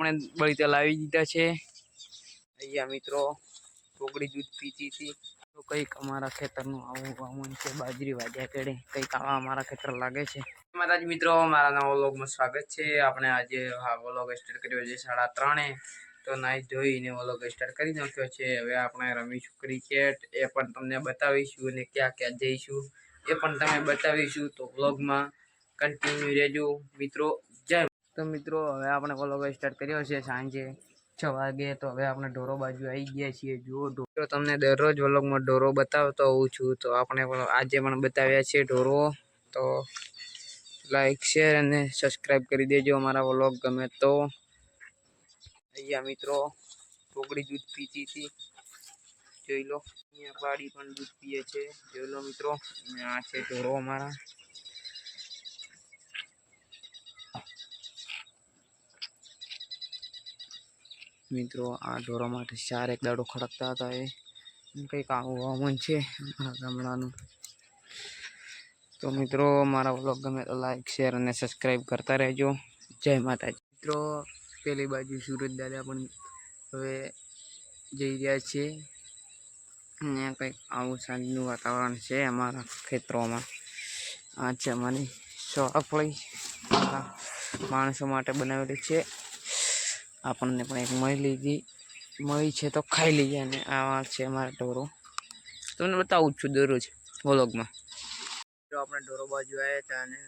આપણે બળીતા લાવી દીધા છે. અહીંયા મિત્રો ટોકડી દૂધ પીતી હતી. તો કંઈક અમારા ખેતરનું આવું વાવણ છે, બાજરી વાજ્યા કેડે કંઈક આવા અમારા ખેતર લાગે છે. માતાજી મિત્રો, મારા નવો વ્લોગમાં સ્વાગત છે. આપણે આજે વ્લોગ સ્ટાર્ટ કર્યો છે સાડા ત્રણે. તો નાઈ ધોઈને વ્લોગ સ્ટાર્ટ કરી નાખ્યો છે. હવે આપણે રમીશું ક્રિકેટ એ પણ તમને બતાવીશું અને ક્યાં ક્યાં જઈશું. એ પણ તમે બતાવીશું. તો વ્લોગમાં કન્ટિન્યુ રહેજો. મિત્રો, જય તો મિત્રો, હવે આપણે વ્લોગ સ્ટાર્ટ કર્યો છે સાંજે છ વાગે, તો હવે આપણે ઢોરો બાજુ આવી ગયા છીએ. જુઓ ઢોરો તમને દરરોજ વ્લોગમાં ઢોરો બતાવતો હોઉં છું. તો આપણે પણ આજે પણ બતાવ્યા છે ઢોરો. તો લાઈક શેર અને સબસ્ક્રાઈબ કરી દેજો અમારા વ્લોગ ગમે તો. અહીંયા મિત્રો ટોકડી દૂધ પીતી હતી. જોઈ લો, અહીંયા પાડી પણ દૂધ પીએ છે. જોઈ લો મિત્રો આ છે ઢોરો અમારા. મિત્રો, આ ઢોરો માટે ચાર એક દાડો ખડકતા હતા એ. કંઈક આવું હવામાન છે મારા ગામડાનું. તો મિત્રો, મારા વ્લોગ ગમે તો લાઈક, શેર અને સબસ્ક્રાઈબ કરતા રહેજો. જય માતાજી. મિત્રો, પેલી બાજુ સુરત દાદા પણ હવે જઈ રહ્યા છે. અહીંયા કંઈક આવું સાંજનું વાતાવરણ છે અમારા ખેતરોમાં. આ છે અમારી સોળાફળી માણસો માટે બનાવેલી છે. આપણને પણ એક મળી લીધી. મળી છે તો ખાઈ લઈએ અને આ છે અમારા ઢોરો. તમને બતાવું છું દરરોજ વ્લોગમાં. જો આપણે ઢોરો બાજુ આવ્યા હતા અને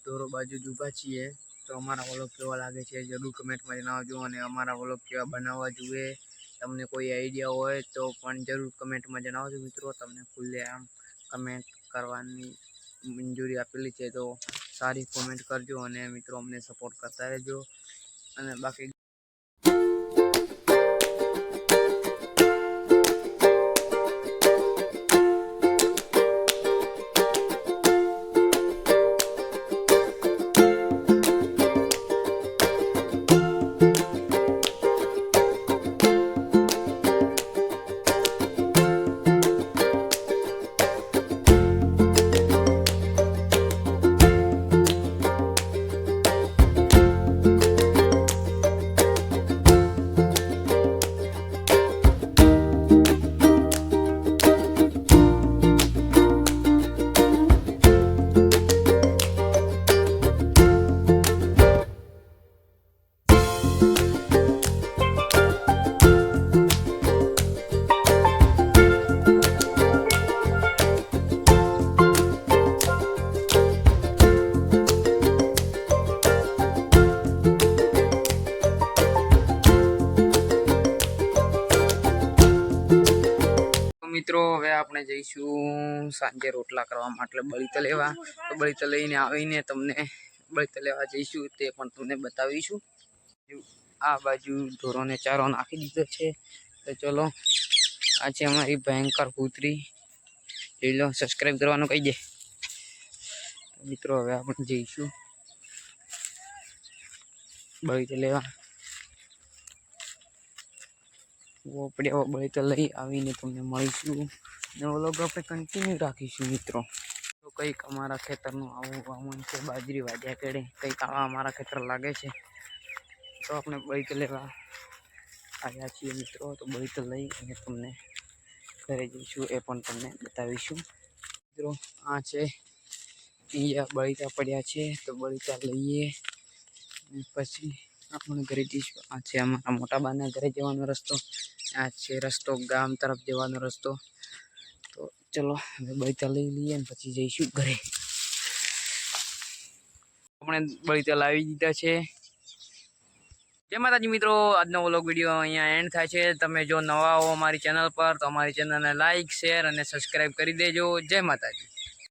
ઢોરો બાજુ ઊભા છીએ, તો અમારા વ્લોગ કેવા લાગે છે જરૂર કમેન્ટમાં જણાવજો અને અમારા વ્લોગ કેવા બનાવવા જોઈએ. તમને કોઈ આઈડિયા હોય તો પણ જરૂર કમેન્ટમાં જણાવજો મિત્રો. તમને ખુલ્લે આમ કમેન્ટ કરવાની મંજૂરી આપેલી છે તો સારી કોમેન્ટ કરજો અને મિત્રો અમને સપોર્ટ કરતા રહેજો. અને બાકી મિત્રો, હવે આપણે જઈશું સાંજે રોટલા કરવા માટે બળીતા લેવા. તો બળીતા લઈને આવીને તમને બળીતા લેવા જઈશું, તે પણ તમને બતાવીશું. આ બાજુ ઢોરોને ચારો નાખી દીધો છે. તો ચલો, આ છે અમારી ભયંકર કૂતરી. જોઈ લો સબસ્ક્રાઈબ કરવાનું કહી દે. મિત્રો, હવે આપણે જઈશું બળીતા લેવા. આપણે બળીતા લઈ આવીને તમને મળીશું. ને વ્લોગ આપણે કન્ટિન્યુ રાખીશું, મિત્રો. તો કંઈક અમારા ખેતરનું આવું વાવન છે, બાજરી વાજ્યા કેડે કંઈક આવા અમારા ખેતર લાગે છે. તો આપણે બળીતા લેવા આવ્યા છીએ, મિત્રો. તો બળીતા લઈ અને તમને ઘરે જઈશું, એ પણ તમને બતાવીશું. મિત્રો, આ છે અહીંયા બળીતા પડ્યા છે, તો બળીતા લઈએ. પછી આપણે ઘરે જઈશું. આ છે અમારા મોટા બાના ઘરે જવાનો રસ્તો. આ છે રસ્તો ગામ તરફ જવાનો રસ્તો. તો ચલો, હવે બળીતા લઈ લઈએ ને પછી જઈશું ઘરે. આપણે બળીતા લાવી દીધા છે. જય માતાજી મિત્રો, આજનો વ્લોગ વીડિયો અહીંયા એન્ડ થાય છે. તમે જો નવા હો અમારી ચેનલ પર, તો અમારી ચેનલને લાઇક શેર અને સબસ્ક્રાઈબ કરી દેજો. જય માતાજી.